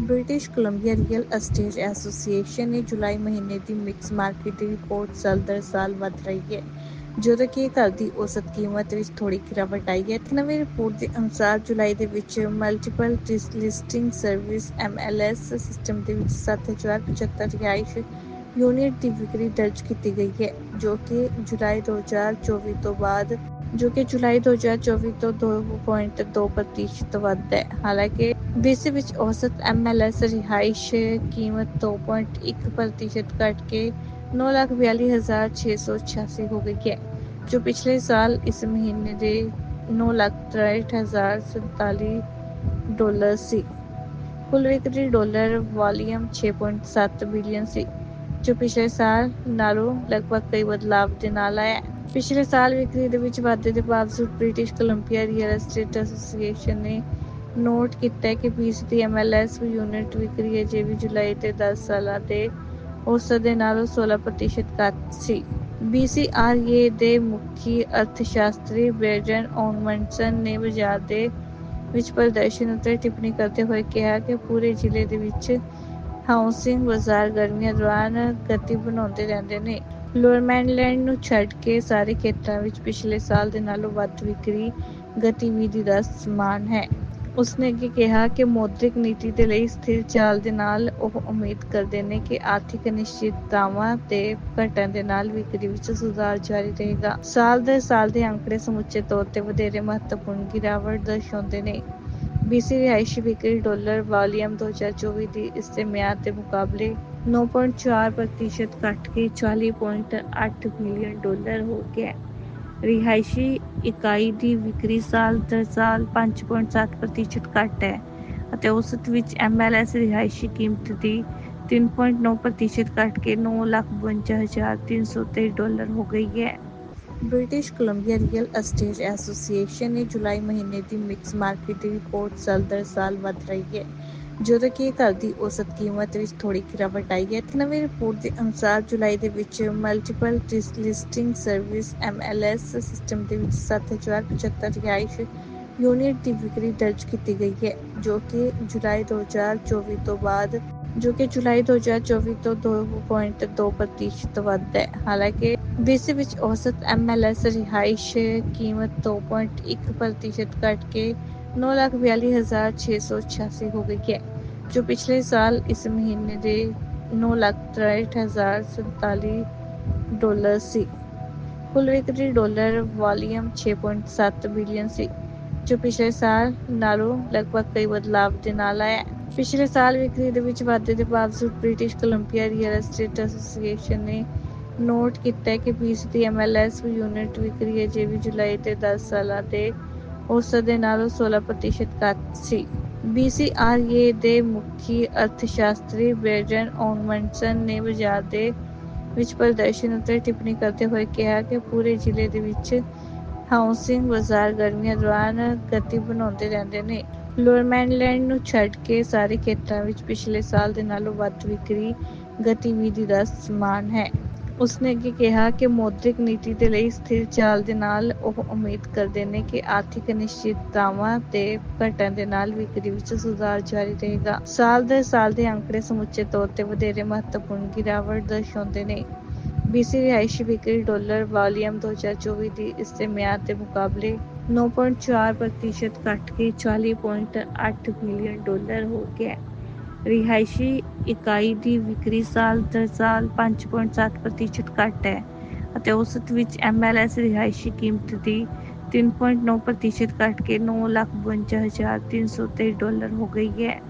British Columbia real estate association ਨੇ ਜੁਲਾਈ ਮਹੀਨੇ ਦੀ ਮਿਕਸ ਮਾਰਕੀਟ ਦੀ ਰਿਪੋਰਟ ਸਾਲ ਦਰ ਸਾਲ ਵਧ ਰਹੀ ਹੈ ਜਦੋਂ ਕਿ ਘਰ ਦੀ ਔਸਤ ਕੀਮਤ ਵਿੱਚ ਥੋੜੀ ਗਿਰਾਵਟ ਆਈ ਹੈ। ਇੱਕ ਨਵੀਂ ਰਿਪੋਰਟ ਦੇ ਅਨੁਸਾਰ ਜੁਲਾਈ ਦੇ ਵਿੱਚ multiple listing service MLS system ਦੇ ਵਿੱਚ 7075 ਰਿਹਾਇਸ਼ ਯੂਨਿਟ ਦੀ ਵਿਕਰੀ ਦਰਜ ਕੀਤੀ ਗਈ ਹੈ, ਜੋ ਕਿ ਜੁਲਾਈ 2024 ਤੋਂ ਬਾਅਦ ਜੋ ਕਿ ਜੁਲਾਈ 2024 ਤੋਂ 2.2 ਪ੍ਰਤੀਸ਼ਤ ਵੱਧ ਹੈ। ਹਾਲਾਂਕਿ ਬੀਸੀ ਵਿੱਚ ਔਸਤ ਐਮਐਲਐਸ ਰਿਹਾਇਸ਼ ਕੀਮਤ 2.1 ਪ੍ਰਤੀਸ਼ਤ ਘਟ ਕੇ 942686 ਹੋ ਗਈ ਹੈ, ਜੋ ਪਿਛਲੇ ਸਾਲ ਇਸ ਮਹੀਨੇ ਦੇ 963047 ਡਾਲਰ ਸੀ। ਕੁੱਲ ਵਿਕਰੀ ਡਾਲਰ ਵਾਲੀਅਮ 6.7 ਬਿਲੀਅਨ ਸੀ, ਜੋ ਪਿਛਲੇ ਸਾਲ ਨਾਲੋਂ ਲਗਭਗ ਕਈ ਬਦਲਾਵ ਦੇ ਨਾਲ ਆਇਆ ਪਿਛਲੇ ਸਾਲ ਵਿਕਰੀ ਦੇ ਵਿੱਚ ਵਾਧੇ ਦੇ ਬਾਵਜੂਦ British Columbia real estate association ਨੇ ਨੋਟ ਕੀਤਾ ਹੈ ਕਿ ਫੀਸਦੀ ਐਮਐਲਐਸ ਯੂਨਿਟ ਵਿਕਰੀ ਅਜੇ ਵੀ ਜੁਲਾਈ ਤੇ 10 ਸਾਲਾਂ ਦੇ ਔਸਤ ਦੇ ਨਾਲੋਂ 16% ਘੱਟ ਸੀ। BCRA ਦੇ ਮੁਖੀ ਅਰਥਸ਼ਾਸਤਰੀ ਬ੍ਰੈਡਨ ਔਨਮੰਡਸਨ ਨੇ ਬਾਜ਼ਾਰ ਦੇ ਵਿੱਚ ਪ੍ਰਦਰਸ਼ਨ ਉੱਤੇ ਟਿੱਪਣੀ ਕਰਦੇ ਹੋਏ ਕਿਹਾ ਕਿ ਪੂਰੇ ਜ਼ਿਲ੍ਹੇ ਦੇ ਵਿੱਚ ਹਾਊਸਿੰਗ ਬਾਜ਼ਾਰ ਗਰਮੀਆਂ ਦੌਰਾਨ ਗਤੀ ਬਣਾਉਂਦੇ ਰਹਿੰਦੇ ਨੇ। ਲੋਅਰ ਮੈਨਲੈਂਡ ਨੂੰ ਛੱਡ ਕੇ ਸਾਰੇ ਖੇਤਰਾਂ ਵਿੱਚ ਪਿਛਲੇ ਸਾਲ ਦੇ ਨਾਲੋਂ ਵੱਧ ਵਿਕਰੀ ਗਤੀਵਿਧੀ ਦਾ ਸਮਾਨ ਹੈ। ਉਸਨੇ ਅੱਗੇ ਕਿਹਾ ਕਿ ਮੌਦਰਿਕ ਨੀਤੀ ਦੇ ਲਈ ਸਥਿਰ ਚਾਲ ਦੇ ਨਾਲ ਉਹ ਉਮੀਦ ਕਰਦੇ ਨੇ ਕਿ ਆਰਥਿਕ ਅਨਿਸ਼ਚਿਤਤਾਵਾਂ ਤੇ ਘਟਣ ਦੇ ਨਾਲ ਵਿਕਰੀ ਵਿੱਚ ਸੁਧਾਰ ਜਾਰੀ ਰਹੇਗਾ। ਸਾਲ ਦੇ ਸਾਲ ਦੇ ਅੰਕੜੇ ਸਮੁੱਚੇ ਤੌਰ ਤੇ ਵਧੇਰੇ ਮਹੱਤਵਪੂਰਨ ਗਿਰਾਵਟ ਦਰਸਾਉਂਦੇ ਨੇ। ਬੀਸੀ ਰਿਹਾਇਸ਼ੀ ਵਿਕਰੀ ਡਾਲਰ ਵਾਲੀਅਮ 2024 ਦੀ ਇਸ ਦੇ ਮਿਆਦ ਦੇ ਮੁਕਾਬਲੇ 9.4% ਘਟ ਕੇ 40.8 ਮਿਲੀਅਨ ਡਾਲਰ ਹੋ ਗਿਆ ਰਿਹਾਇਸ਼ੀ ਇਕਾਈ ਦੀ ਵਿਕਰੀ ਸਾਲ ਦਰ ਸਾਲ 5.7% ਘਟ ਹੈ ਅਤੇ ਔਸਤ ਵਿੱਚ ਐਮਐਲਐਸ ਰਿਹਾਇਸ਼ੀ ਕੀਮਤ ਦੀ 3.9% ਘਟ ਕੇ 952323 ਡਾਲਰ ਹੋ ਗਈ ਹੈ। British Columbia real estate association ਨੇ ਜੁਲਾਈ ਮਹੀਨੇ ਦੀ ਮਿਕਸ ਮਾਰਕੀਟ ਦੀ ਰਿਪੋਰਟ ਸਾਲ ਦਰ ਸਾਲ ਵਧ ਰਹੀ ਹੈ। ਜਦੋਂ ਕਿ ਘਰ ਦੀ ਔਸਤ ਕੀਮਤ ਵਿੱਚ ਥੋੜੀ ਗਿਰਾਵਟ ਆਈ ਹੈ ਨਵੀਂ ਰਿਪੋਰਟ ਦੇ ਅਨੁਸਾਰ ਜੁਲਾਈ ਦੇ ਵਿੱਚ multiple listing service MLS system ਦੇ ਵਿੱਚ 7075 ਰਿਹਾਇਸ਼ ਯੂਨਿਟ ਦੀ ਵਿਕਰੀ ਦਰਜ ਕੀਤੀ ਗਈ ਹੈ, ਜੋ ਕਿ ਜੁਲਾਈ 2024 ਤੋਂ ਬਾਅਦ, ਜੋ ਕਿ ਜੁਲਾਈ 2024 ਤੋਂ 2.2 ਪ੍ਰਤੀਸ਼ਤ ਵੱਧ ਹੈ। ਹਾਲਾਂਕਿ ਬੀਸੀ ਵਿੱਚ ਔਸਤ ਐਮਐਲਐਸ ਰਿਹਾਇਸ਼ ਕੀਮਤ 2.1 ਪ੍ਰਤੀਸ਼ਤ ਘਟ ਕੇ 942686 ਹੋ ਗਈ ਹੈ ਜੋ ਪਿਛਲੇ ਸਾਲ ਇਸ ਮਹੀਨੇ ਦੇ 963047 ਡਾਲਰ ਸੀ ਕੁੱਲ ਵਿਕਰੀ ਡਾਲਰ ਵਾਲੀਅਮ 6.7 ਬਿਲੀਅਨ ਸੀ ਜੋ ਪਿਛਲੇ ਸਾਲ ਨਾਲੋਂ ਲਗਭਗ ਕਈ ਬਦਲਾਵ ਦੇ ਨਾਲ ਆਇਆ ਪਿਛਲੇ ਸਾਲ ਵਿਕਰੀ ਦੇ ਵਿੱਚ ਵਾਧੇ ਦੇ ਬਾਵਜੂਦ British Columbia real estate association ਨੇ ਨੋਟ ਕੀਤਾ ਹੈ ਕਿ ਫੀਸਦੀ ਐਮਐਲਐਸ ਯੂਨਿਟ ਵਿਕਰੀ ਅਜੇ ਵੀ ਜੁਲਾਈ ਤੇ 10 ਸਾਲਾਂ ਦੇ ਔਸਤ ਦੇ ਨਾਲੋਂ 16% ਘੱਟ ਸੀ। BCRA ਦੇ ਮੁਖੀ ਅਰਥਸ਼ਾਸਤਰੀ ਬ੍ਰੈਡਨ ਔਨਮੰਡਸਨ ਨੇ ਬਾਜ਼ਾਰ ਦੇ ਵਿੱਚ ਪ੍ਰਦਰਸ਼ਨ ਉੱਤੇ ਟਿੱਪਣੀ ਕਰਦੇ ਹੋਏ ਕਿਹਾ ਕਿ ਪੂਰੇ ਜ਼ਿਲ੍ਹੇ ਦੇ ਵਿੱਚ ਹਾਊਸਿੰਗ ਬਾਜ਼ਾਰ ਗਰਮੀਆਂ ਦੌਰਾਨ ਗਤੀ ਬਣਾਉਂਦੇ ਰਹਿੰਦੇ ਨੇ। ਲੋਅਰ ਮੈਨਲੈਂਡ ਨੂੰ ਛੱਡ ਕੇ ਸਾਰੇ ਖੇਤਰਾਂ ਵਿੱਚ ਪਿਛਲੇ ਸਾਲ ਦੇ ਨਾਲੋਂ ਵੱਧ ਵਿਕਰੀ ਗਤੀਵਿਧੀ ਦਾ ਸਮਾਨ ਹੈ। ਉਸਨੇ ਅੱਗੇ ਕਿਹਾ ਕਿ ਮੌਦਰਿਕ ਨੀਤੀ ਦੇ ਲਈ ਸਥਿਰ ਚਾਲ ਦੇ ਨਾਲ ਉਹ ਉਮੀਦ ਕਰਦੇ ਨੇ ਕਿ ਆਰਥਿਕ ਅਨਿਸ਼ਚਿਤਤਾਵਾਂ ਤੇ ਘਟਣ ਦੇ ਨਾਲ ਵਿਕਰੀ ਵਿੱਚ ਸੁਧਾਰ ਜਾਰੀ ਰਹੇਗਾ। ਸਾਲ ਦੇ ਸਾਲ ਦੇ ਅੰਕੜੇ ਸਮੁੱਚੇ ਤੌਰ ਤੇ ਵਧੇਰੇ ਮਹੱਤਵਪੂਰਨ ਗਿਰਾਵਟ ਦਰਸਾਉਂਦੇ ਨੇ। ਬੀਸੀ ਰਿਹਾਇਸ਼ੀ ਵਿਕਰੀ ਡਾਲਰ ਵਾਲੀਅਮ 2024 ਦੀ ਇਸ ਮਿਆਦ ਦੇ ਮੁਕਾਬਲੇ 9.4% ਘਟ ਕੇ 40.8 ਮਿਲੀਅਨ ਡਾਲਰ ਹੋ ਗਿਆ ਰਿਹਾਇਸ਼ੀ ਇਕਾਈ ਦੀ ਵਿਕਰੀ ਸਾਲ ਦਰ ਸਾਲ 5.7% ਘੱਟ ਹੈ ਅਤੇ ਔਸਤ ਵਿੱਚ ਐਮਐਲਐਸ ਰਿਹਾਇਸ਼ੀ ਕੀਮਤ ਦੀ 3.9% ਘੱਟ ਕੇ 952323 ਡਾਲਰ ਹੋ ਗਈ ਹੈ।